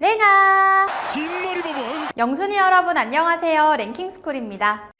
랭아! 뒷머리 부분 영순이 여러분 안녕하세요. 랭킹스쿨입니다.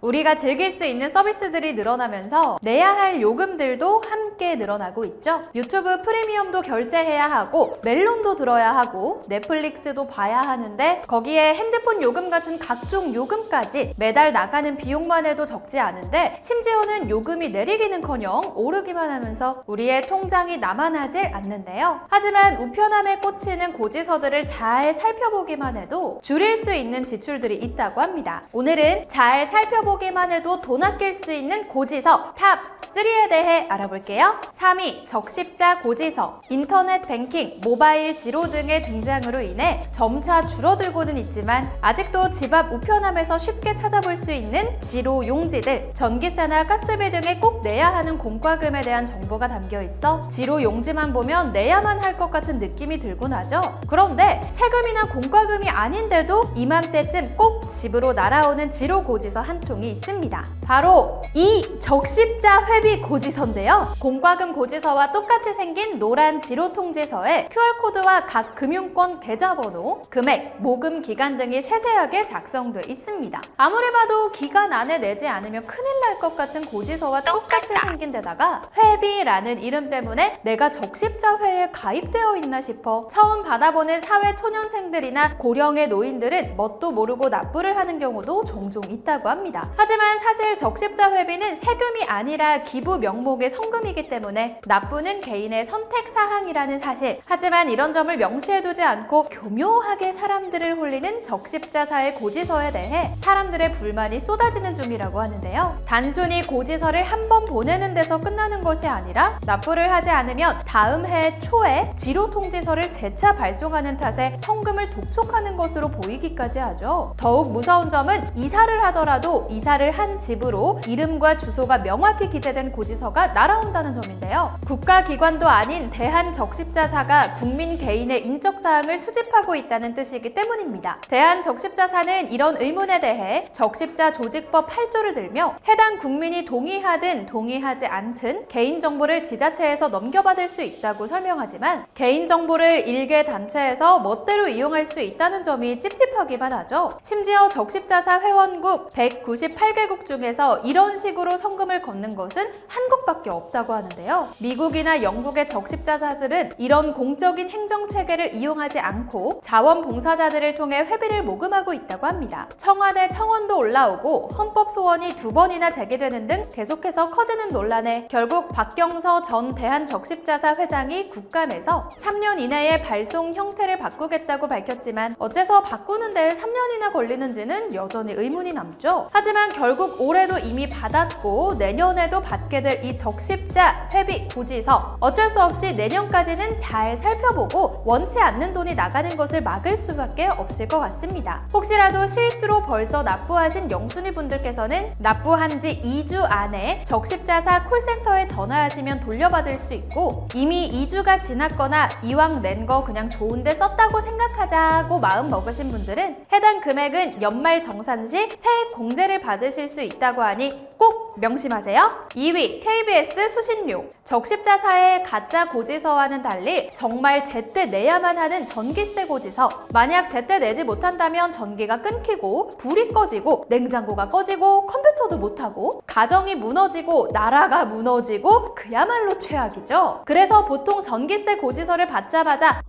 우리가 즐길 수 있는 서비스들이 늘어나면서 내야 할 요금들도 함께 늘어나고 있죠. 유튜브 프리미엄도 결제해야 하고 멜론도 들어야 하고 넷플릭스도 봐야 하는데 거기에 핸드폰 요금 같은 각종 요금까지 매달 나가는 비용만 해도 적지 않은데 심지어는 요금이 내리기는커녕 오르기만 하면서 우리의 통장이 남아나질 않는데요. 하지만 우편함에 꽂히는 고지서들을 잘 살펴보기만 해도 줄일 수 있는 지출들이 있다고 합니다. 오늘은 잘 살펴보기만 해도 돈 아낄 수 있는 고지서 탑 3에 대해 알아볼게요. 3위 적십자 고지서 인터넷 뱅킹, 모바일 지로 등의 등장으로 인해 점차 줄어들고는 있지만 아직도 집 앞 우편함에서 쉽게 찾아볼 수 있는 지로 용지들, 전기세나 가스비 등에 꼭 내야 하는 공과금에 대한 정보가 담겨 있어 지로 용지만 보면 내야만 할 것 같은 느낌이 들곤 하죠. 그런데 세금이나 공과금이 아닌데도 이맘때쯤 꼭 집으로 날아오는 지로 고지서 한 통이 있습니다. 바로 이 적십자 회비 고지서인데요. 공과금 고지서와 똑같이 생긴 노란 지로 통지서에 QR코드와 각 금융권 계좌번호, 금액, 모금 기간 등이 세세하게 작성돼 있습니다. 아무리 봐도 기간 안에 내지 않으면 큰일 날 것 같은 고지서와 똑같이 생긴 데다가 회비라는 이름 때문에 내가 적십자 회에 가입되어 있나 싶어 처음 받아보는 사회 초년생들이나 고령의 노인들은 뭣도 모르고 납부를 하는 경우도 종종 있다고 합니다. 하지만 사실 적십자 회비는 세금이 아니라 기부 명목의 성금이기 때문에 납부는 개인의 선택 사항이라는 사실. 하지만 이런 점을 명시해두지 않고 교묘하게 사람들을 홀리는 적십자사의 고지서에 대해 사람들의 불만이 쏟아지는 중이라고 하는데요. 단순히 고지서를 한 번 보내는 데서 끝나는 것이 아니라 납부를 하지 않으면 다음 해 초에 지로 통지서를 재차 발송하는 탓에 성금을 독촉하는 것으로 보이기까지 하죠. 더욱 무서운 점은 이사를 하더라도 이사를 한 집으로 이름과 주소가 명확히 기재된 고지서가 날아온다는 점인데요. 국가기관도 아닌 대한적십자사가 국민 개인의 인적사항을 수집하고 있다는 뜻이기 때문입니다. 대한적십자사는 이런 의문에 대해 적십자 조직법 8조를 들며 해당 국민이 동의하든 동의하지 않든 개인정보를 지자체에서 넘겨받을 수 있다고 설명하지만 개인정보를 일개 단체에서 멋대로 이용할 수 있다는 점이 찝찝하기만 하죠. 심지어 적십자사 회원국 198개국 중에서 이런 식으로 성금을 걷는 것은 한국밖에 없다고 하 는데요. 미국이나 영국의 적십자사들은 이런 공적인 행정 체계를 이용하지 않고 자원봉사자들을 통해 회비를 모금하고 있다고 합니다. 청와대 청원도 올라오고 헌법 소원이 두 번이나 제기되는 등 계속해서 커지는 논란에 결국 박경서 전 대한적십자사 회장이 국감에서 3년 이내에 발송 형태를 바꾸겠다고 밝혔지만 어째서 바꾸는데 3년이나 걸리는지는 여전히 의문이 남죠. 하지만 결국 올해도 이미 받았고 내년에도 받게 될 이 적십자 회비 고지서 어쩔 수 없이 내년까지는 잘 살펴보고 원치 않는 돈이 나가는 것을 막을 수밖에 없을 것 같습니다. 혹시라도 실수로 벌써 납부하신 영순이 분들께서는 납부한 지 2주 안에 적십자사 콜센터에 전화하시면 돌려받을 수 있고 이미 2주가 지났거나 이왕 낸 거 그냥 좋은데 썼다고 생각하자고 마음 먹으신 분들은 해당 금액은 연말 정산 시 세액 공제를 받으실 수 있다고 하니 꼭 명심하세요. 2위 KBS 수신료 적십자사의 가짜 고지서와는 달리 정말 제때 내야만 하는 전기세 고지서 만약 제때 내지 못한다면 전기가 끊기고 불이 꺼지고 냉장고가 꺼지고 컴퓨터도 못하고 가정이 무너지고 나라가 무너지고 그야말로 최악이죠. 그래서 보통 전기세 고지서를 받자마자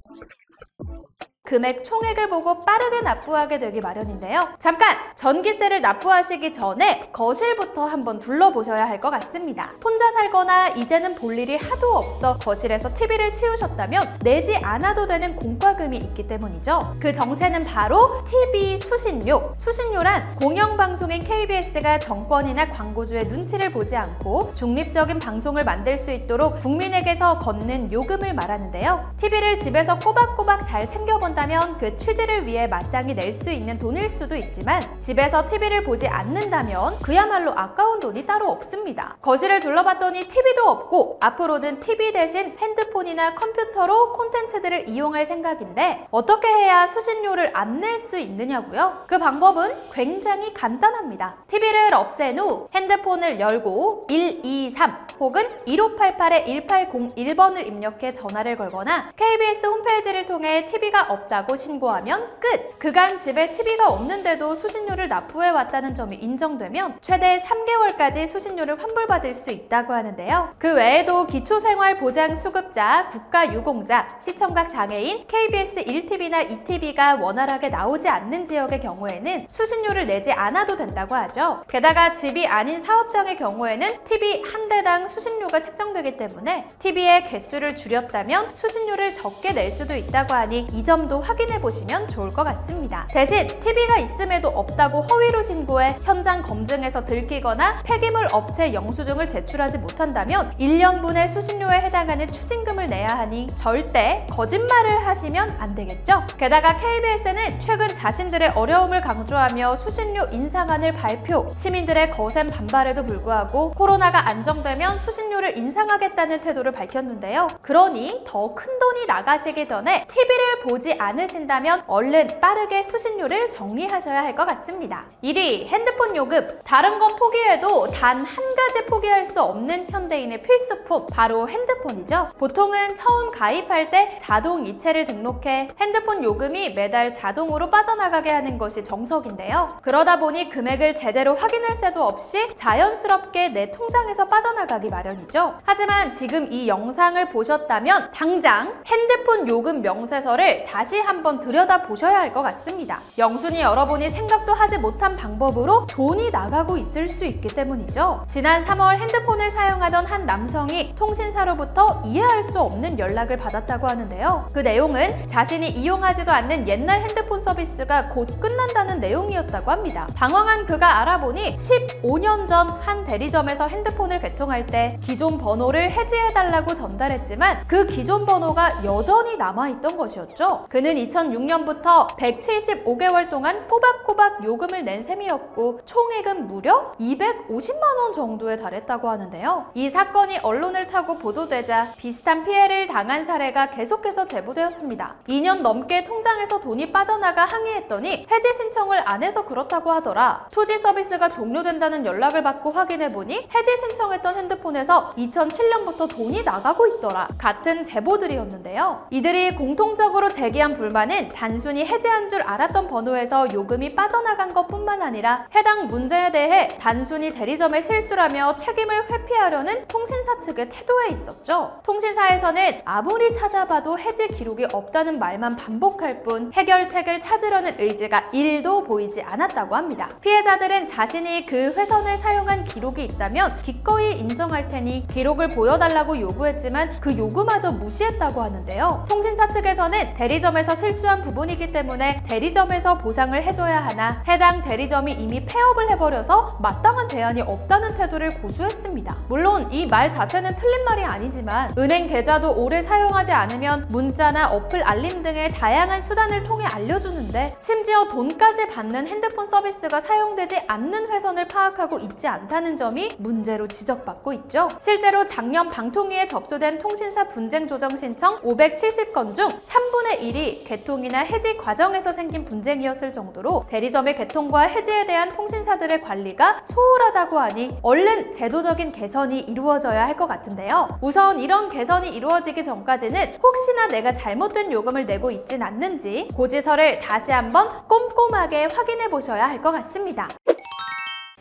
금액 총액을 보고 빠르게 납부하게 되기 마련인데요. 잠깐! 전기세를 납부하시기 전에 거실부터 한번 둘러보셔야 할 것 같습니다. 혼자 살거나 이제는 볼 일이 하도 없어 거실에서 TV를 치우셨다면 내지 않아도 되는 공과금이 있기 때문이죠. 그 정체는 바로 TV 수신료. 수신료란 공영방송인 KBS가 정권이나 광고주의 눈치를 보지 않고 중립적인 방송을 만들 수 있도록 국민에게서 걷는 요금을 말하는데요. TV를 집에서 꼬박꼬박 잘 챙겨본 한다면 그 취지를 위해 마땅히 낼 수 있는 돈일 수도 있지만 집에서 TV를 보지 않는다면 그야말로 아까운 돈이 따로 없습니다. 거실을 둘러봤더니 TV도 없고 앞으로는 TV 대신 핸드폰이나 컴퓨터로 콘텐츠들을 이용할 생각인데 어떻게 해야 수신료를 안 낼 수 있느냐고요? 그 방법은 굉장히 간단합니다. TV를 없앤 후 핸드폰을 열고 123 혹은 1588에 1801번을 입력해 전화를 걸거나 KBS 홈페이지를 통해 TV가 없 다고 신고하면 끝! 그간 집에 TV가 없는데도 수신료를 납부해 왔다는 점이 인정되면 최대 3개월까지 수신료를 환불받을 수 있다고 하는데요. 그 외에도 기초생활보장수급자, 국가유공자, 시청각 장애인, KBS 1TV나 2TV가 원활하게 나오지 않는 지역의 경우에는 수신료를 내지 않아도 된다고 하죠. 게다가 집이 아닌 사업장의 경우에는 TV 한 대당 수신료가 책정되기 때문에 TV의 개수를 줄였다면 수신료를 적게 낼 수도 있다고 하니 이 점도 확인해 보시면 좋을 것 같습니다. 대신 TV가 있음에도 없다고 허위로 신고해 현장 검증에서 들키거나 폐기물 업체 영수증을 제출하지 못한다면 1년분의 수신료에 해당하는 추징금을 내야 하니 절대 거짓말을 하시면 안 되겠죠? 게다가 KBS는 최근 자신들의 어려움을 강조하며 수신료 인상안을 발표, 시민들의 거센 반발에도 불구하고 코로나가 안정되면 수신료를 인상하겠다는 태도를 밝혔는데요. 그러니 더 큰 돈이 나가시기 전에 TV를 보지 않으신다면 얼른 빠르게 수신료를 정리하셔야 할 것 같습니다. 1위 핸드폰 요금. 다른 건 포기해도 단 한 가지 포기할 수 없는 현대인의 필수품 바로 핸드폰이죠. 보통은 처음 가입할 때 자동 이체를 등록해 핸드폰 요금이 매달 자동으로 빠져나가게 하는 것이 정석인데요. 그러다 보니 금액을 제대로 확인할 새도 없이 자연스럽게 내 통장에서 빠져나가기 마련이죠. 하지만 지금 이 영상을 보셨다면 당장 핸드폰 요금 명세서를 다시 한번 들여다 보셔야 할 것 같습니다. 영순이 여러분이 생각도 하지 못한 방법으로 돈이 나가고 있을 수 있기 때문이죠. 지난 3월 핸드폰을 사용하던 한 남성이 통신사로부터 이해할 수 없는 연락을 받았다고 하는데요. 그 내용은 자신이 이용하지도 않는 옛날 핸드폰 서비스가 곧 끝난다는 내용이었다고 합니다. 당황한 그가 알아보니 15년 전 한 대리점에서 핸드폰을 개통할 때 기존 번호를 해지해달라고 전달했지만 그 기존 번호가 여전히 남아있던 것이었죠. 그는 2006년부터 175개월 동안 꼬박꼬박 요금을 낸 셈이었고 총액은 무려 250만 원 정도에 달했다고 하는데요. 이 사건이 언론을 타고 보도되자 비슷한 피해를 당한 사례가 계속해서 제보되었습니다. 2년 넘게 통장에서 돈이 빠져나가 항의했더니 해지 신청을 안 해서 그렇다고 하더라. 투지 서비스가 종료된다는 연락을 받고 확인해 보니 해지 신청했던 핸드폰에서 2007년부터 돈이 나가고 있더라. 같은 제보들이었는데요. 이들이 공통적으로 제기한 불만은 단순히 해지한 줄 알았던 번호에서 요금이 빠져나간 것 뿐만 아니라 해당 문제에 대해 단순히 대리점의 실수라며 책임을 회피하려는 통신사 측의 태도에 있었죠. 통신사에서는 아무리 찾아봐도 해지 기록이 없다는 말만 반복할 뿐 해결책을 찾으려는 의지가 1도 보이지 않았다고 합니다. 피해자들은 자신이 그 회선을 사용한 기록이 있다면 기꺼이 인정할 테니 기록을 보여달라고 요구했지만 그 요구마저 무시했다고 하는데요. 통신사 측에서는 대리점 에서 실수한 부분이기 때문에 대리점에서 보상을 해줘야 하나 해당 대리점이 이미 폐업을 해버려서 마땅한 대안이 없다는 태도를 고수했습니다. 물론 이 말 자체는 틀린 말이 아니지만 은행 계좌도 오래 사용하지 않으면 문자나 어플 알림 등의 다양한 수단을 통해 알려주는데 심지어 돈까지 받는 핸드폰 서비스가 사용되지 않는 회선을 파악하고 있지 않다는 점이 문제로 지적받고 있죠. 실제로 작년 방통위에 접수된 통신사 분쟁 조정 신청 570건 중 3분의 1이 개통이나 해지 과정에서 생긴 분쟁이었을 정도로 대리점의 개통과 해지에 대한 통신사들의 관리가 소홀하다고 하니 얼른 제도적인 개선이 이루어져야 할 것 같은데요. 우선 이런 개선이 이루어지기 전까지는 혹시나 내가 잘못된 요금을 내고 있진 않는지 고지서를 다시 한번 꼼꼼하게 확인해 보셔야 할 것 같습니다.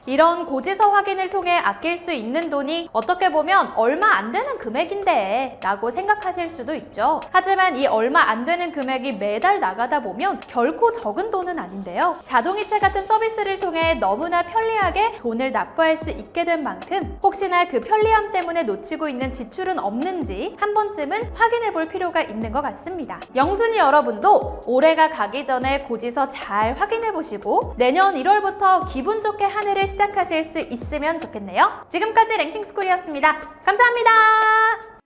이런 고지서 확인을 통해 아낄 수 있는 돈이 어떻게 보면 얼마 안 되는 금액인데 라고 생각하실 수도 있죠. 하지만 이 얼마 안 되는 금액이 매달 나가다 보면 결코 적은 돈은 아닌데요. 자동이체 같은 서비스를 통해 너무나 편리하게 돈을 납부할 수 있게 된 만큼 혹시나 그 편리함 때문에 놓치고 있는 지출은 없는지 한 번쯤은 확인해 볼 필요가 있는 것 같습니다. 영순이 여러분도 올해가 가기 전에 고지서 잘 확인해 보시고 내년 1월부터 기분 좋게 한 해를 시작하실 수 있으면 좋겠네요. 지금까지 랭킹스쿨이었습니다. 감사합니다.